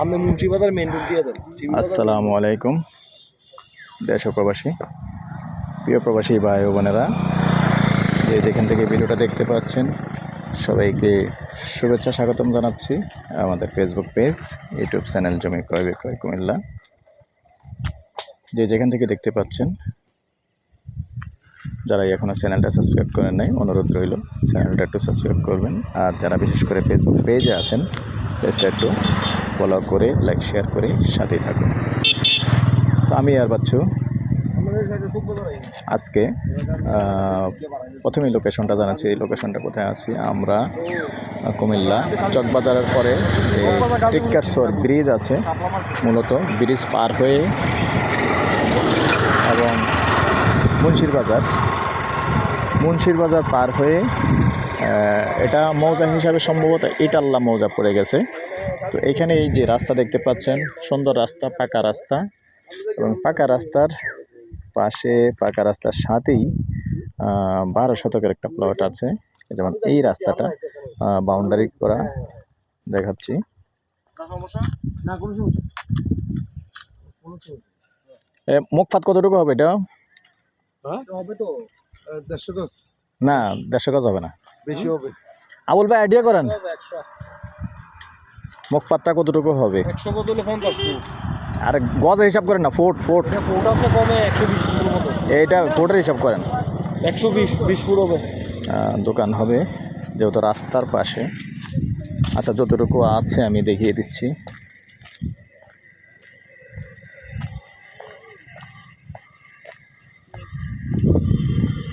আপনি Munshibazar main road দিয়ে দেন আসসালামু আলাইকুম দেশ প্রবাসী। প্রিয় প্রবাসী ভাই ও বোনেরা যে যেখান থেকে ভিডিওটা দেখতে পাচ্ছেন সবাইকে শুভেচ্ছা স্বাগতম জানাচ্ছি আমাদের ফেসবুক পেজ ইউটিউব চ্যানেল জমি ক্রয় বিক্রয় কুমিল্লা। যে যেখান থেকে দেখতে পাচ্ছেন যারা এখনও চ্যানেলটা সাবস্ক্রাইব করেন নাই অনুরোধ রইল চ্যানেলটা একটু সাবস্ক্রাইব করবেন। আর যারা বিশেষ করে ফেসবুক পেজে আছেন পেজটা একটু ফলো করে লাইক শেয়ার করে সাথেই থাকুন। তো আমি আর বাচ্চু। আজকে আহ, প্রথমেই লোকেশনটা জানাচ্ছি। এই লোকেশনটা কোথায় আছি? আমরা কুমিল্লা চকবাজারের পরে যে ব্রিজ আছে মূলত ব্রিজ পার হয়ে এবং মুন্সির বাজার। মুন্সির বাজার পার হয়ে এটা মৌজা হিসাবে সম্ভবত ইটাল্লা মৌজা পড়ে গেছে। তো এখানে এই যে রাস্তা দেখতে পাচ্ছেন সুন্দর রাস্তা পাকা রাস্তা এবং পাকা রাস্তার পাশে পাকা রাস্তার সাথেই আহ, বারো শতকের একটা প্লট আছে। যেমন এই রাস্তাটা বাউন্ডারি করা দেখাচ্ছি। মুখপাত কতটুকু হবে এটা? হ্যাঁ? না দেড়শো গজ হবে না। বেশি হবে। আবুল ভাই আইডিয়া করেন। একশো। মুখপাতটা কতটুকু হবে? একশো আর গজ হিসাব করেন না ফুট ফুট। এটা ফুট আছে কমে একশো বিশ মতো। এইটা ফুটের হিসাব করেন। একশো বিশ বিশ ফুট হবে। দোকান হবে যেহেতু রাস্তার পাশে। আচ্ছা যতটুকু আছে আমি দেখিয়ে দিচ্ছি।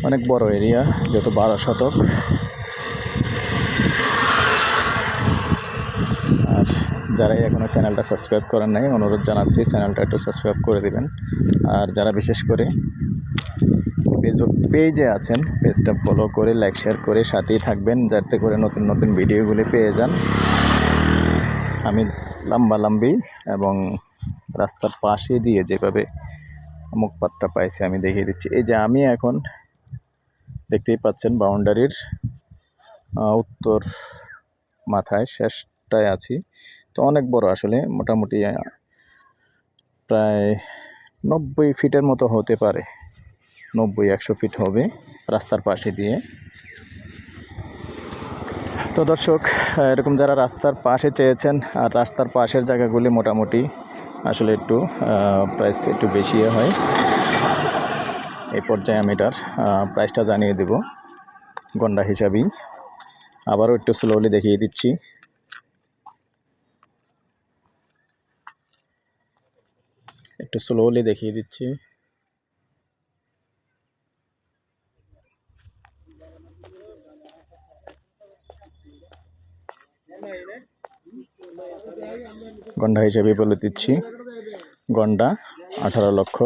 অনেক বড় এরিয়া যেহেতু বারো শতক আর যারা এখনও চ্যানেলটা সাবস্ক্রাইব করেন নাই, অনুরোধ জানাচ্ছি চ্যানেলটা একটু সাবস্ক্রাইব করে দিবেন। আর যারা বিশেষ করে ফেসবুক পেজে আছেন পেজটা ফলো করে লাইক শেয়ার করে সাথেই থাকবেন, যাতে করে নতুন নতুন ভিডিওগুলি পেয়ে যান। আমি লম্বা লম্বি এবং রাস্তার পাশে দিয়ে যেভাবে মুখপাতটা পাইছে, আমি দেখিয়ে দিচ্ছি। এই যে আমি এখন দেখতেই পাচ্ছেন বাউন্ডারির উত্তর মাথায় শেষটায় আছি। তো অনেক বড় আসলে, মোটামুটি প্রায় নব্বই ফিটের মতো হতে পারে। নব্বই, একশো ফিট হবে রাস্তার পাশে দিয়ে। তো দর্শক এরকম যারা রাস্তার পাশে চেয়েছেন, আর রাস্তার পাশের জায়গাগুলি মোটামুটি আসলে একটু প্রাইস একটু বেশি হয়। এই পর্যায়ে আমি এটার প্রাইসটা জানিয়ে দেব। গন্ডা হিসাবেই। আবারও একটু স্লোলি দেখিয়ে দিচ্ছি। একটু স্লোলি দেখিয়ে দিচ্ছি। গন্ডা হিসেবে বলে দিচ্ছি। গন্ডা, আঠারো লক্ষ।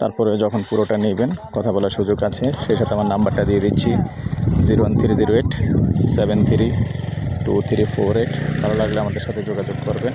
তারপরে যখন পুরোটা নেবেন, কথা বলার সুযোগ আছে, সেই সাথে আমার নাম্বারটা দিয়ে দিচ্ছি। Zero one three zero eight seven three two three four eight ভালো লাগলে আমাদের সাথে যোগাযোগ করবেন।